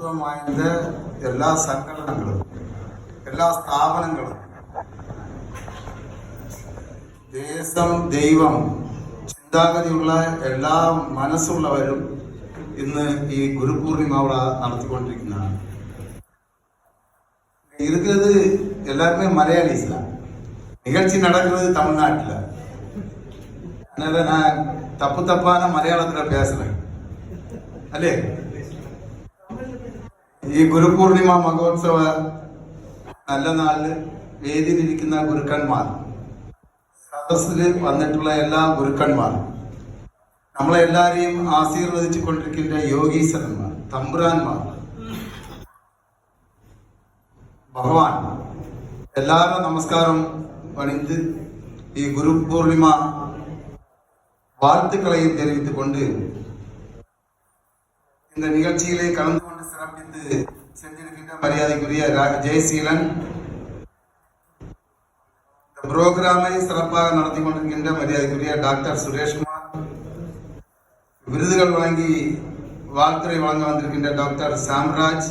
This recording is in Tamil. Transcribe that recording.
மகத்துவம் வாய்ந்த எல்லா சங்கடங்களும் எல்லா ஸ்தாபனங்களும் ദേശം ദൈവം ചിന്താഗതിയുള്ള എല്ലാ മനസ്സുള്ളവരും ഇന്ന് ഈ ഗുരു പൂർണിമ അവിടെ നടത്തിക്കൊണ്ടിരിക്കുന്നതാണ് இருக்கிறது எல்லாருமே மலையாளிஸ் தான் நிகழ்ச்சி நடக்கிறது தமிழ்நாட்டில் அதனால நான் தப்பு தப்பான மலையாளத்தில் பேசுகிறேன் அல்லையே ഈ ഗുരുപൂർണിമ മഹോത്സവ നല്ല നാളിൽ വേദിയിലിരിക്കുന്ന ഗുരുക്കന്മാർ. സദസ്സിൽ വന്നിട്ടുള്ള എല്ലാ ഗുരുക്കന്മാർ. നമ്മളെ എല്ലാവരെയും ആശീർവദിച്ചു കൊണ്ടിരിക്കുന്ന യോഗീശ്വരന്മാർ തമ്പുരാന്മാർ. ഭഗവാൻ എല്ലാവരും നമസ്കാരം പണിത് ഈ ഗുരു പൂർണിമ വാഴ്ത്തുക്കളെയും தெரிவித்துக் இந்த நிகழ்ச்சியிலே கலந்து கொண்டு சிறப்பித்து சென்றிருக்கின்ற மரியாதைக்குரிய ஜெயசீலன். இந்த புரோகிராமை சிறப்பாக நடத்தி கொண்டிருக்கின்ற மரியாதைக்குரிய டாக்டர் சுரேஷ்குமார். விருதுகள் வழங்கி வாழ்த்துறை வழங்க வந்திருக்கின்ற டாக்டர் சாம்ராஜ்.